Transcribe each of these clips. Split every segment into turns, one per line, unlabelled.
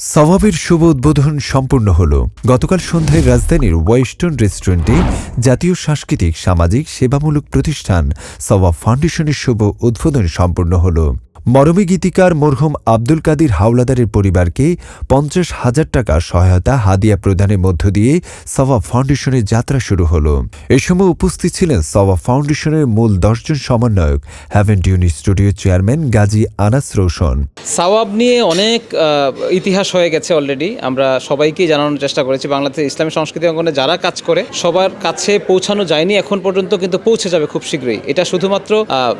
সওয়াবের শুভ উদ্বোধন সম্পূর্ণ হল। গতকাল সন্ধ্যায় রাজধানীর ওয়েস্টার্ন রেস্টুরেন্টে জাতীয় সাংস্কৃতিক, সামাজিক, সেবামূলক প্রতিষ্ঠান সবাব ফাউন্ডেশনের শুভ উদ্বোধন সম্পূর্ণ হল। মরমী গীতিকার মরহুম আব্দুল কাদির হাওলাদারের পরিবারকে পঞ্চাশ হাজার টাকা সহায়তা হাদিয়া প্রদানের মধ্য দিয়ে সওয়াব ফাউন্ডেশনের যাত্রা শুরু হল। এ সময় উপস্থিত ছিলেন সওয়াব ফাউন্ডেশনের মূল দশজন সমন্বয়ক, হ্যাভেন ডিউনি স্টুডিও চেয়ারম্যান গাজী আনাস রোশন।
সাওয়াব নিয়ে অনেক ইতিহাস হয়ে গেছে অলরেডি আমরা সবাইকেই জানানোর চেষ্টা করেছি, বাংলাদেশের ইসলামী সংস্কৃতি অঙ্গনে যারা কাজ করে, সবার কাছে পৌঁছানো যায়নি, এখন পর্যন্ত কিন্তু পৌঁছে যাবে খুব শীঘ্রই। এটা শুধুমাত্র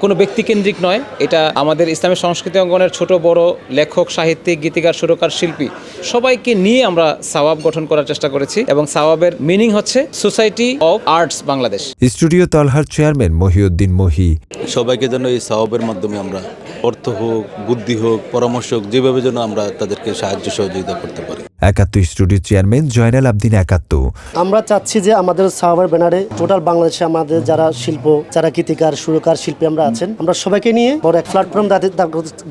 কোনো ব্যক্তিকেন্দ্রিক নয়, এটা আমাদের ইসলামী সংস্কৃতি অঙ্গনের ছোট বড় লেখক সাহিত্যিক গীতিকার সুরকার শিল্পী সবাইকে নিয়ে আমরা সাওয়াব গঠন করার চেষ্টা করেছি এবং সাওয়াবের মিনিং হচ্ছে society of arts Bangladesh
studio তলহার chairman Mohiuddin Mohi.
সবাইকে যেন এই সাবাবের মাধ্যমে আমরা অর্থ হোক বুদ্ধি হোক পরামর্শ হোক যেভাবে যেন আমরা তাদেরকে সাহায্য সহযোগিতা করতে পারি।
একাত্ম স্টুডিও চেয়ারম্যান জয়নাল আবদিন একাত্ম
আমরা চাচ্ছি যে আমাদের সাহাবার ব্যানারে টোটাল বাংলাদেশে আমাদের যারা শিল্প যারা গীতিকার সুরকার শিল্পী আমরা আছেন আমরা সবাইকে নিয়ে বড় এক প্ল্যাটফর্ম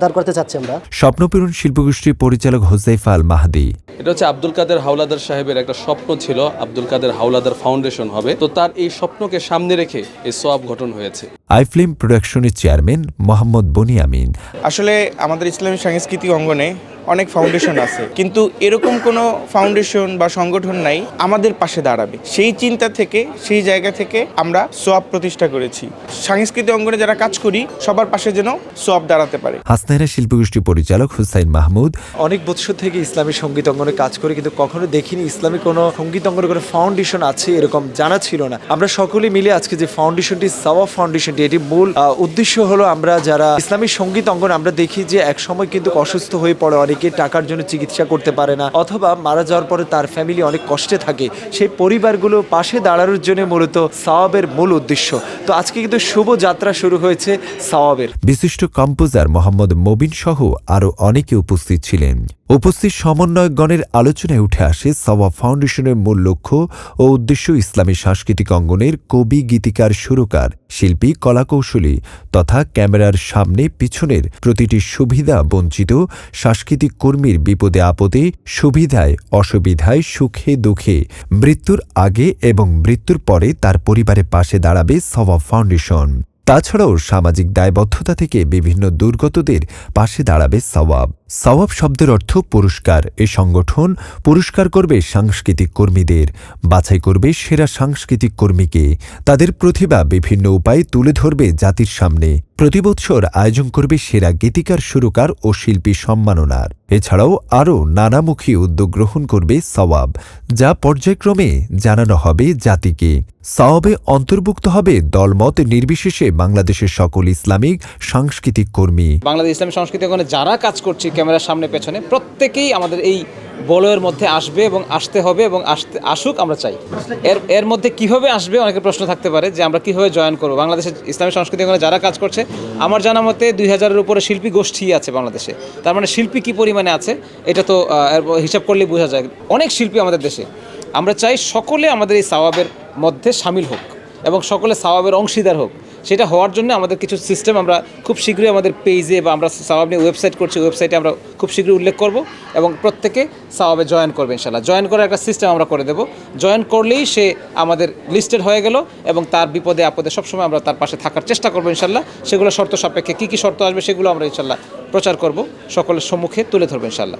দাঁড় করতে চাচ্ছি আমরা।
স্বপ্নপূরণ শিল্পগোষ্ঠীর পরিচালক হোসাইফা আল মাহাদি।
এটা হচ্ছে আব্দুল কাদের হাওলাদার সাহেবের একটা স্বপ্ন ছিল আব্দুল কাদের হাওলাদার ফাউন্ডেশন হবে। তো তার এই স্বপ্নকে সামনে রেখে এই সোয়াব গঠন হয়েছে।
আইফিল্ম প্রোডাকশনের চেয়ারম্যান মোহাম্মদ বনিয়ামিন
আসলে আমাদের ইসলামী সাংস্কৃতিক অঙ্গনে অনেক ফাউন্ডেশন আছে। কিন্তু এরকম কোনো ফাউন্ডেশন বা সংগঠন নাই আমাদের পাশে দাঁড়াবে। সেই চিন্তা থেকে সেই জায়গা থেকে আমরা সোয়াব প্রতিষ্ঠা করেছি। সাংস্কৃতিক অঙ্গনে যারা কাজ করি সবার পাশে যেন সোয়াব দাঁড়াতে পারে।
হাসনাইরা শিল্পগোষ্ঠী পরিচালক হুসাইন মাহমুদ।
অনেক বছর থেকে ইসলামী সংগীত অঙ্গনে কাজ করি কিন্তু কখনো দেখিনি ইসলামী কোনো সংগীত অঙ্গনে কোনো ফাউন্ডেশন আছে এরকম জানা ছিল না। আমরা সকলে মিলে আজকে যে ফাউন্ডেশনটি সাওয়া ফাউন্ডেশনটি এটি মূল উদ্দেশ্য হলো আমরা যারা ইসলামী সংগীত অঙ্গন আমরা দেখি যে এক সময় কিন্তু অসুস্থ হয়ে পড়ে অনেকে। টাকার জন্য চিকিৎসা করতে পারে না অথবা মারা যাওয়ার পরে তার ফ্যামিলি অনেক কষ্টে থাকে। সেই পরিবারগুলো পাশে দাঁড়ানোর জন্য মূলত সাওয়াবের মূল উদ্দেশ্য। তো আজকে কিন্তু শুভ যাত্রা শুরু হয়েছে সাওয়াবের।
বিশিষ্ট কম্পোজার মোহাম্মদ মবিন সহ আরও অনেকে উপস্থিত ছিলেন। উপস্থিত সমন্বয়কগণের আলোচনায় উঠে আসে সওয়া ফাউন্ডেশনের মূল লক্ষ্য ও উদ্দেশ্য ইসলামী সাংস্কৃতিক অঙ্গনের কবি, গীতিকার, সুরকার, শিল্পী, কলাকৌশলী তথা ক্যামেরার সামনে পিছনের প্রতিটি সুবিধা বঞ্চিত সাংস্কৃতিক কর্মীর বিপদে আপদে, সুবিধায় অসুবিধায় সুখে দুঃখে, মৃত্যুর আগে এবং মৃত্যুর পরে তার পরিবারের পাশে দাঁড়াবে সওয়া ফাউন্ডেশন। তাছাড়াও সামাজিক দায়বদ্ধতা থেকে বিভিন্ন দুর্গতদের পাশে দাঁড়াবে সওয়াব। সওয়াব শব্দের অর্থ পুরস্কার। এ সংগঠন পুরস্কার করবে সাংস্কৃতিক কর্মীদের, বাছাই করবে সেরা সাংস্কৃতিক কর্মীকে। তাদের প্রতিভা বিভিন্ন উপায়ে তুলে ধরবে জাতির সামনে। প্রতিবৎসর আয়োজন করবে সেরা গীতিকার, সুরকার ও শিল্পী সম্মাননার। এছাড়াও আরও নানামুখী উদ্যোগ গ্রহণ করবে সওয়াব, যা পর্যায়ক্রমে জানানো হবে জাতিকে। সওয়াবে অন্তর্ভুক্ত হবে দলমত নির্বিশেষে বাংলাদেশের সকল ইসলামিক সাংস্কৃতিক কর্মী।
বাংলাদেশ ইসলামী সংস্কৃতি যারা কাজ করছি ক্যামেরার সামনে, পেছনে, প্রত্যেকেই আমাদের এই বলয়ের মধ্যে আসবে এবং আসতে হবে এবং আসতে, আসুক আমরা চাই। এর এর মধ্যে কীভাবে আসবে অনেকের প্রশ্ন থাকতে পারে যে আমরা কীভাবে জয়েন করব। বাংলাদেশের ইসলামী সংস্কৃতি অঙ্গনে যারা কাজ করছে, আমার জানা মতে দুই হাজারের উপরে শিল্পী গোষ্ঠী আছে বাংলাদেশে। তার মানে শিল্পী কী পরিমাণে আছে, এটা তো হিসাব করলেই বোঝা যায়। অনেক শিল্পী আমাদের দেশে। আমরা চাই সকলে আমাদের এই সাওয়াবের মধ্যে সামিল হোক। এবং সকলে সাওয়াবের অংশীদার হোক। সেটা হওয়ার জন্য আমাদের কিছু সিস্টেম আমরা খুব শীঘ্রই আমাদের পেজে বা আমরা সাওয়াব নিয়ে ওয়েবসাইট করছি ওয়েবসাইটে আমরা খুব শীঘ্রই উল্লেখ করব এবং প্রত্যেকে সাওয়াবে জয়েন করবে ইনশাল্লাহ জয়েন করার একটা সিস্টেম আমরা করে দেব। জয়েন করলেই সে আমাদের লিস্টেড হয়ে গেল এবং তার বিপদে আপদে সবসময় আমরা তার পাশে থাকার চেষ্টা করব ইনশাল্লাহ সেগুলো শর্ত সাপেক্ষে কী কী শর্ত আসবে সেগুলো আমরা ইনশাল্লাহ প্রচার করব। সকলের সম্মুখে তুলে ধরবো ইনশাল্লাহ